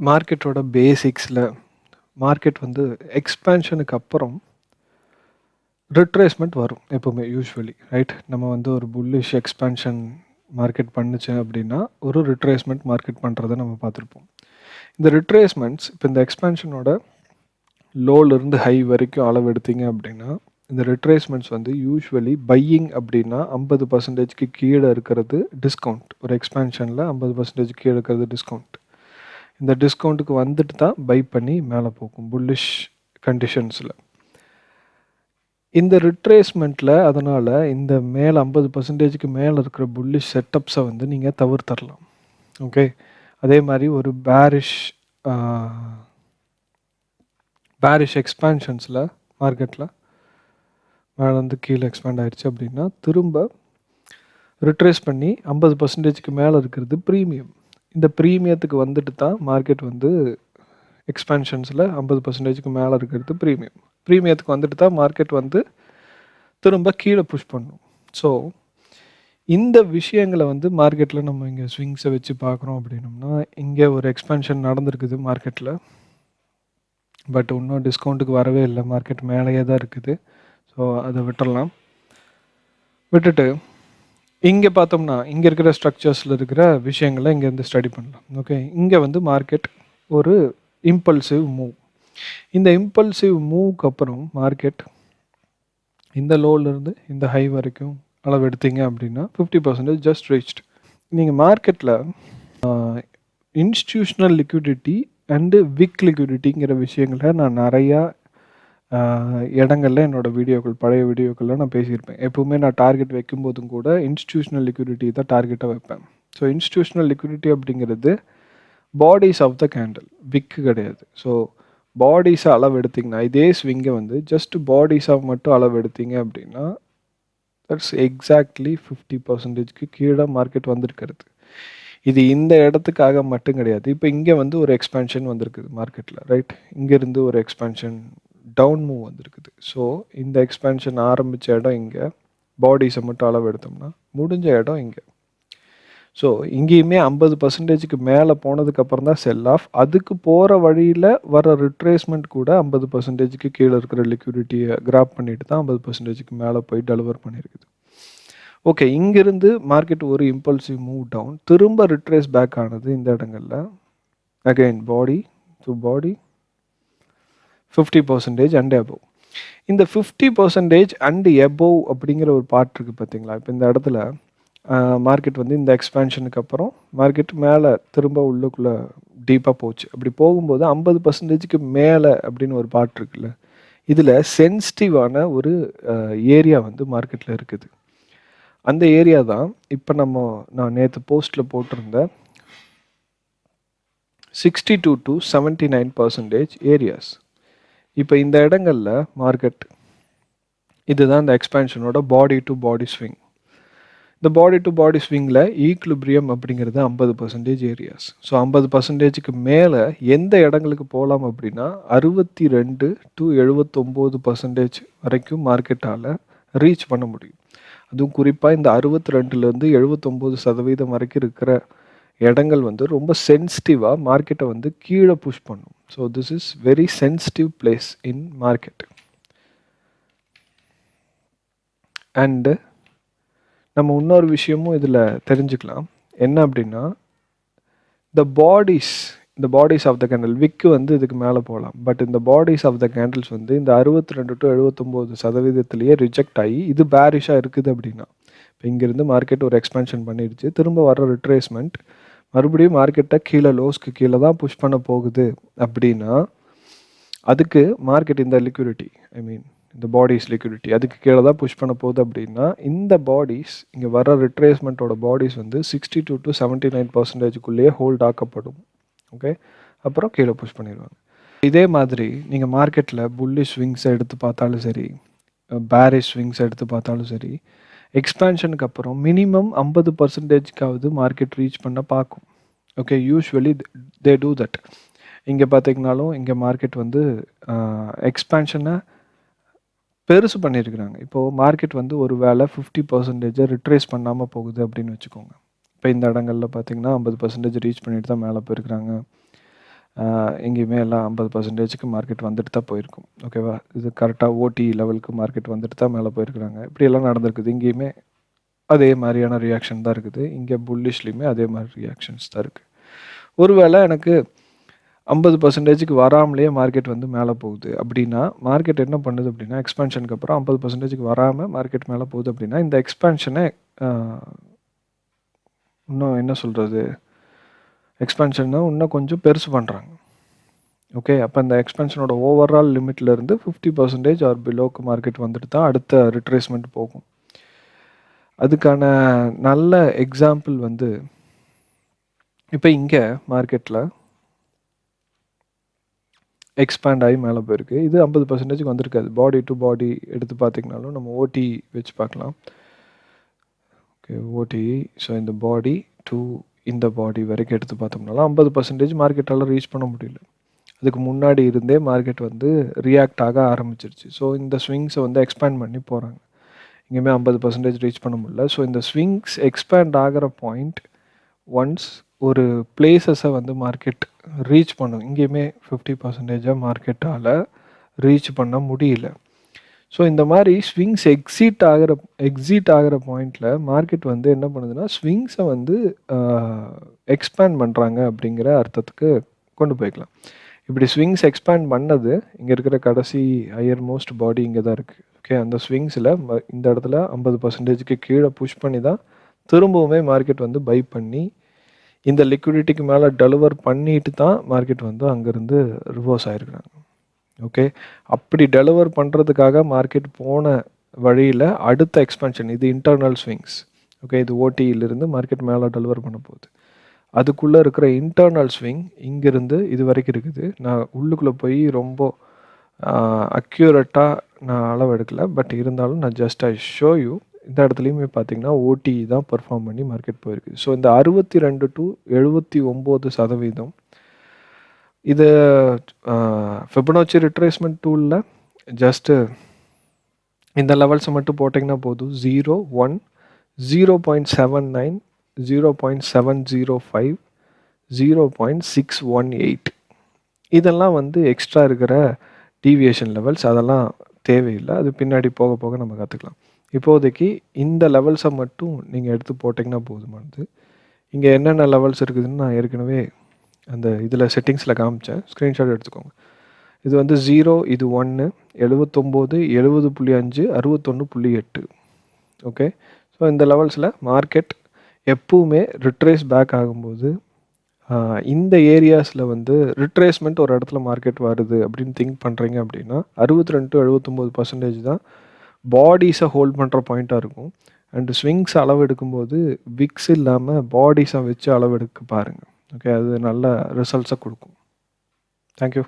மார்க்கெட்டோட பேசிக்ஸில் மார்க்கெட் வந்து எக்ஸ்பேன்ஷனுக்கு அப்புறம் ரிட்ரேஸ்மெண்ட் வரும் எப்போவுமே யூஸ்வலி ரைட் நம்ம வந்து ஒரு புல்லிஷ் எக்ஸ்பேன்ஷன் மார்க்கெட் பண்ணுச்சு அப்படின்னா ஒரு ரிட்ரேஸ்மெண்ட் மார்க்கெட் பண்ணுறதை நம்ம பார்த்துருப்போம். இந்த ரிட்ரேஸ்மெண்ட்ஸ் இப்போ இந்த எக்ஸ்பேன்ஷனோட லோலேருந்து ஹை வரைக்கும் அளவு எடுத்தீங்க அப்படின்னா இந்த ரிட்ரேஸ்மெண்ட்ஸ் வந்து யூஸ்வலி பையிங் அப்படின்னா ஐம்பது பர்சன்டேஜ்க்கு கீழே இருக்கிறது டிஸ்கவுண்ட் ஒரு எக்ஸ்பேன்ஷனில் ஐம்பது பர்சன்டேஜ் கீழே இருக்கிறது டிஸ்கவுண்ட் இந்த டிஸ்கவுண்ட்டுக்கு வந்துட்டு தான் பை பண்ணி மேலே போகும் புல்லிஷ் கண்டிஷன்ஸில் இந்த ரிட்ரேஸ்மெண்ட்டில் அதனால் இந்த மேலே ஐம்பது பர்சன்டேஜுக்கு மேலே இருக்கிற புல்லிஷ் செட்டப்ஸை வந்து நீங்கள் தவிர்த்தரலாம். ஓகே அதே மாதிரி ஒரு பேரிஷ் பேரிஷ் எக்ஸ்பேன்ஷன்ஸில் மார்க்கெட்டில் மேலே வந்து கீழே எக்ஸ்பேண்ட் ஆகிடுச்சு அப்படின்னா திரும்ப ரிட்ரேஸ் பண்ணி ஐம்பது பர்சன்டேஜுக்கு மேலே இருக்கிறது ப்ரீமியம் இந்த ப்ரீமியத்துக்கு வந்துட்டு தான் மார்க்கெட் வந்து எக்ஸ்பென்ஷன்ஸில் ஐம்பது பர்சன்டேஜுக்கு மேலே இருக்கிறது ப்ரீமியம் ப்ரீமியத்துக்கு வந்துட்டு தான் மார்க்கெட் வந்து திரும்ப கீழே புஷ் பண்ணும். ஸோ இந்த விஷயங்களை வந்து மார்க்கெட்டில் நம்ம இங்கே ஸ்விங்ஸை வச்சு பார்க்குறோம் அப்படின்னோம்னா இங்கே ஒரு எக்ஸ்பென்ஷன் நடந்திருக்குது மார்க்கெட்டில் பட் இன்னும் டிஸ்கவுண்ட்டுக்கு வரவே இல்லை. மார்க்கெட் மேலேயே தான் இருக்குது. ஸோ அதை விட்டுடலாம் விட்டுட்டு இங்கே பார்த்தோம்னா இங்கே இருக்கிற ஸ்ட்ரக்சர்ஸில் இருக்கிற விஷயங்களை இங்கேருந்து ஸ்டடி பண்ணலாம். ஓகே இங்கே வந்து மார்க்கெட் ஒரு இம்பல்சிவ் மூவ் இந்த இம்பல்சிவ் மூவ்க்கு அப்புறம் மார்க்கெட் இந்த லோலேருந்து இந்த ஹை வரைக்கும் அளவு எடுத்தீங்க அப்படின்னா ஃபிஃப்டி பர்சன்டேஜ் ஜஸ்ட் ரீச்ட் நீங்கள் மார்க்கெட்டில் இன்ஸ்டியூஷனல் லிக்விடிட்டி அண்டு விக் லிக்விடிட்டிங்கிற விஷயங்களை நான் நிறையா இடங்களில் என்னோடய வீடியோக்கள் பழைய வீடியோக்கள்லாம் நான் பேசியிருப்பேன். எப்போவுமே நான் டார்கெட் வைக்கும்போதும் கூட இன்ஸ்டியூஷனல் லிக்விடிட்டி தான் டார்கெட்டாக வைப்பேன். ஸோ இன்ஸ்டியூஷனல் லிக்விடிட்டி அப்படிங்கிறது bodies of the candle wick கிடையாது. ஸோ பாடிஸை அளவு எடுத்திங்கன்னா இதே ஸ்விங்கை வந்து ஜஸ்ட் பாடிஸாக மட்டும் அளவு எடுத்தீங்க அப்படின்னா தட்ஸ் எக்ஸாக்ட்லி ஃபிஃப்டி பர்சன்டேஜ்க்கு கீழே மார்க்கெட் வந்திருக்கிறது. இது இந்த இடத்துக்காக மட்டும் கிடையாது. இப்போ இங்கே வந்து ஒரு எக்ஸ்பென்ஷன் வந்திருக்குது மார்க்கெட்டில் ரைட் இங்கேருந்து ஒரு எக்ஸ்பென்ஷன் டவுன் மூவ் வந்திருக்குது. ஸோ இந்த எக்ஸ்பென்ஷன் ஆரம்பித்த இடம் இங்கே. பாடிஸை மட்டும் அளவு எடுத்தோம்னா முடிஞ்ச இடம் இங்கே. ஸோ இங்கேயுமே ஐம்பது பர்சன்டேஜுக்கு மேலே போனதுக்கப்புறம் தான் செல் ஆஃப் அதுக்கு போகிற வழியில் வர ரிட்ரேஸ்மெண்ட் கூட ஐம்பது பர்சன்டேஜுக்கு கீழே இருக்கிற லிக்விடிட்டியை கிராப் பண்ணிட்டு தான் ஐம்பது பர்சன்டேஜுக்கு மேலே போய் டெலிவர் பண்ணியிருக்குது ஓகே இங்கேருந்து மார்க்கெட் ஒரு இம்பல்சிவ் மூவ் டவுன் திரும்ப ரிட்ரேஸ் பேக் ஆனது இந்த இடங்களில். Again body to body fifty percentage and above இந்த ஃபிஃப்டி பர்சன்டேஜ் அண்ட் எபோவ் அப்படிங்கிற ஒரு பார்ட் இருக்குது பார்த்தீங்களா இப்போ இந்த இடத்துல மார்க்கெட் வந்து இந்த எக்ஸ்பேன்ஷனுக்கு அப்புறம் மார்க்கெட் மேலே திரும்ப உள்ளுக்குள்ளே டீப்பாக போச்சு. அப்படி போகும்போது ஐம்பது பர்சன்டேஜுக்கு மேலே அப்படின்னு ஒரு பார்ட் இருக்குல்ல இதில் சென்சிட்டிவான ஒரு ஏரியா வந்து மார்க்கெட்டில் இருக்குது. அந்த ஏரியா தான் இப்போ நம்ம நான் நேற்று போஸ்ட்டில் போட்டிருந்த sixty two to seventy nine percentage areas இப்போ இந்த இடங்களில் மார்க்கெட் இதுதான் இந்த எக்ஸ்பேன்ஷனோட பாடி டு பாடி ஸ்விங் இந்த பாடி டு பாடி ஸ்விங்கில் ஈக்லிப்ரியம் அப்படிங்கிறது ஐம்பது பர்சன்டேஜ் ஏரியாஸ் ஸோ ஐம்பது பர்சன்டேஜுக்கு மேலே எந்த இடங்களுக்கு போகலாம் அப்படின்னா அறுபத்தி ரெண்டு டு எழுபத்தொம்போது பர்சன்டேஜ் வரைக்கும் மார்க்கெட்டால் ரீச் பண்ண முடியும். அதுவும் குறிப்பாக இந்த அறுபத்தி ரெண்டுலேருந்து எழுபத்தொம்போது சதவீதம் வரைக்கும் இருக்கிற இடங்கள் வந்து ரொம்ப சென்சிட்டிவாக மார்க்கெட்டை வந்து கீழே புஷ் பண்ணும். So this is very sensitive place in market and நம்ம இன்னொரு விஷயமும் இதில் தெரிஞ்சுக்கலாம். என்ன அப்படின்னா த பாடிஸ் இந்த bodies of the candle wick வந்து இதுக்கு மேலே போகலாம் பட் இந்த பாடிஸ் ஆஃப் த கேண்டில்ஸ் வந்து இந்த அறுபத்தி ரெண்டு டு எழுபத்தொம்போது சதவீதத்துலேயே ரிஜெக்ட் ஆகி இது பேரிஷாக இருக்குது அப்படின்னா இப்போ இங்கேருந்து மார்க்கெட் ஒரு எக்ஸ்பென்ஷன் பண்ணிடுச்சு. திரும்ப வர ரிட்ரேஸ்மெண்ட் மறுபடியும் மார்க்கெட்டை கீழே லோஸ்க்கு கீழே தான் புஷ் பண்ண போகுது அப்படின்னா அதுக்கு மார்க்கெட் இந்த லிக்விடிட்டி ஐ மீன் இந்த பாடிஸ் லிக்விடிட்டி அதுக்கு கீழே தான் புஷ் பண்ண போகுது அப்படின்னா இந்த பாடிஸ் இங்கே வர ரிட்ரேஸ்மெண்ட்டோட பாடிஸ் வந்து sixty two to seventy nine பர்சன்டேஜுக்குள்ளேயே hold ஆக்கப்படும். ஓகே அப்புறம் கீழே புஷ் பண்ணிடுவாங்க. இதே மாதிரி நீங்கள் மார்க்கெட்டில் புல்லி ஸ்விங்ஸை எடுத்து பார்த்தாலும் சரி பேரிஷ் ஸ்விங்ஸை எடுத்து பார்த்தாலும் சரி எக்ஸ்பேன்ஷனுக்கு அப்புறம் மினிமம் ஐம்பது பர்சன்டேஜ்க்காவது மார்க்கெட் ரீச் பண்ண பார்க்கும். Okay usually they do that இங்கே பார்த்தீங்கனாலும் இங்கே மார்க்கெட் வந்து எக்ஸ்பேன்ஷனை பெருசு பண்ணியிருக்கிறாங்க இப்போது மார்க்கெட் வந்து ஒரு வேலை ஃபிஃப்டி பர்சன்டேஜை ரிட்ரேஸ் பண்ணாமல் போகுது அப்படின்னு வச்சுக்கோங்க. இப்போ இந்த இடங்களில் பார்த்தீங்கன்னா ஐம்பது பர்சன்டேஜ் ரீச் பண்ணிட்டு தான் மேலே போயிருக்கிறாங்க. எங்கேயுமே எல்லாம் ஐம்பது பர்சன்டேஜுக்கு மார்க்கெட் வந்துட்டு தான் போயிருக்கும். ஓகேவா இது கரெக்டாக ஓடி லெவலுக்கு மார்க்கெட் வந்துட்டு தான் மேலே போயிருக்கிறாங்க. இப்படியெல்லாம் நடந்திருக்குது. இங்கேயுமே அதே மாதிரியான ரியாக்ஷன் தான் இருக்குது. இங்கே புல்லிஷ்லேயுமே அதே மாதிரி ரியாக்ஷன்ஸ் தான் இருக்குது ஒருவேளை எனக்கு ஐம்பது பர்சன்டேஜுக்கு வராமலேயே மார்க்கெட் வந்து மேலே போகுது அப்படின்னா மார்க்கெட் என்ன பண்ணுது அப்படின்னா எக்ஸ்பென்ஷனுக்கு அப்புறம் ஐம்பது பர்சன்டேஜுக்கு வராமல் மார்க்கெட் மேலே போகுது அப்படின்னா இந்த எக்ஸ்பென்ஷனை இன்னும் என்ன சொல்கிறது எக்ஸ்பென்ஷனை இன்னும் கொஞ்சம் பெருசு பண்ணுறாங்க ஓகே அப்போ இந்த எக்ஸ்பென்ஷனோட ஓவரால் லிமிட்லேருந்து ஃபிஃப்டி பர்சன்டேஜ் ஆர் பிலோக்கு மார்க்கெட் வந்துட்டு தான் அடுத்த ரிட்ரேஸ்மெண்ட் போகும். அதுக்கான நல்ல எக்ஸாம்பிள் வந்து இப்போ இங்கே மார்க்கெட்டில் எக்ஸ்பேண்ட் ஆகி மேலே போயிருக்கு. இது ஐம்பது பர்சன்டேஜுக்கு வந்திருக்காது. பாடி டு பாடி எடுத்து பார்த்திங்கனாலும் நம்ம ஓடி வச்சு பார்க்கலாம். ஓகே ஓடி ஸோ இந்த பாடி டூ இந்த பாடி வரைக்கும் எடுத்து பார்த்தோம்னாலும் ஐம்பது பர்சன்டேஜ் மார்க்கெட்டால் ரீச் பண்ண முடியல. அதுக்கு முன்னாடி இருந்தே மார்க்கெட் வந்து ரியாக்ட் ஆக ஆரம்பிச்சிருச்சு. ஸோ இந்த ஸ்விங்ஸை வந்து எக்ஸ்பேண்ட் பண்ணி போகிறாங்க இங்கேயுமே ஐம்பது பர்சன்டேஜ் ரீச் பண்ண முடியல. ஸோ இந்த ஸ்விங்ஸ் எக்ஸ்பேண்ட் ஆகிற பாயிண்ட் ஒன்ஸ் ஒரு பிளேசஸை வந்து மார்க்கெட் ரீச் பண்ணும். இங்கேயுமே ஃபிஃப்டி பர்சன்டேஜாக மார்க்கெட்டால் ரீச் பண்ண முடியல. ஸோ இந்த மாதிரி ஸ்விங்ஸ் எக்ஸிட் ஆகிற எக்ஸிட் ஆகிற பாயிண்டில் மார்க்கெட் வந்து என்ன பண்ணுதுன்னா ஸ்விங்ஸை வந்து எக்ஸ்பேண்ட் பண்ணுறாங்க அப்படிங்கிற அர்த்தத்துக்கு கொண்டு போய்க்கலாம். இப்படி ஸ்விங்ஸ் எக்ஸ்பேண்ட் பண்ணது இங்கே இருக்கிற கடைசி ஹையர் மோஸ்ட் பாடி இங்கே தான் இருக்குது ஓகே அந்த ஸ்விங்ஸில் இந்த இடத்துல ஐம்பது பர்சன்டேஜுக்கு கீழே புஷ் பண்ணி தான் திரும்பவுமே மார்க்கெட் வந்து பை பண்ணி இந்த லிக்விடிட்டிக்கு மேலே டெலிவர் பண்ணிட்டு தான் மார்க்கெட் வந்து அங்கேருந்து ரிவர்ஸ் ஆகிருக்கிறாங்க ஓகே அப்படி டெலிவர் பண்ணுறதுக்காக மார்க்கெட் போன வழியில் அடுத்த எக்ஸ்பென்ஷன் இது இன்டர்னல் ஸ்விங்ஸ் ஓகே இது ஓடியிலிருந்து மார்க்கெட் மேலே டெலிவர் பண்ண போகுது. அதுக்குள்ளே இருக்கிற இன்டர்னல் ஸ்விங் இங்கேருந்து இது வரைக்கும் இருக்குது. நான் உள்ளுக்குள்ளே போய் ரொம்ப அக்யூரட்டாக நான் அளவு எடுக்கலை. பட் இருந்தாலும் நான் ஜஸ்ட் ஐ ஷோ யூ இந்த இடத்துலையுமே பார்த்தீங்கன்னா ஓடி தான் பர்ஃபார்ம் பண்ணி மார்க்கெட் போயிருக்கு. ஸோ இந்த அறுபத்தி ரெண்டு டு எழுபத்தி ஒம்பது சதவீதம் இது ஃபிபனோச்சி ரிட்ரேஸ்மெண்ட் டூலில் ஜஸ்ட்டு இந்த லெவல்ஸை மட்டும் போட்டிங்கன்னா போதும். Zero one zero point seven nine zero point seven zero five zero point six one eight இதெல்லாம் வந்து எக்ஸ்ட்ரா இருக்கிற டீவியேஷன் லெவல்ஸ் அதெல்லாம் தேவையில்லை. அது பின்னாடி போக போக நம்ம கற்றுக்கலாம் இப்போதைக்கு இந்த லெவல்ஸை மட்டும் நீங்கள் எடுத்து போட்டிங்கன்னா போதுமானது. இங்கே என்னென்ன லெவல்ஸ் இருக்குதுன்னு நான் ஏற்கனவே அந்த இதில் செட்டிங்ஸில் காமிச்சேன். ஸ்க்ரீன்ஷாட் எடுத்துக்கோங்க. இது வந்து ஜீரோ இது ஒன்று எழுபத்தொம்போது எழுபது புள்ளி அஞ்சு அறுபத்தொன்று புள்ளி எட்டு. ஓகே ஸோ இந்த லெவல்ஸில் மார்க்கெட் எப்பவுமே ரிட்ரேஸ் பேக் ஆகும்போது இந்த ஏரியாஸில் வந்து ரிட்ரேஸ்மெண்ட் ஒரு இடத்துல மார்க்கெட் வருது அப்படின்னு திங்க் பண்ணுறீங்க அப்படின்னா அறுபத்தி ரெண்டு எழுபத்தொம்போது பர்சன்டேஜ் தான் பாடிஸை ஹோல்ட் பண்ணுற பாயிண்ட்டாக இருக்கும். அண்டு ஸ்விங்ஸ் அளவு எடுக்கும்போது விக்ஸ் இல்லாமல் பாடிஸை வச்சு அளவு எடுக்க பாருங்கள் ஓகே அது நல்ல ரிசல்ட்ஸை கொடுக்கும். தேங்க்யூ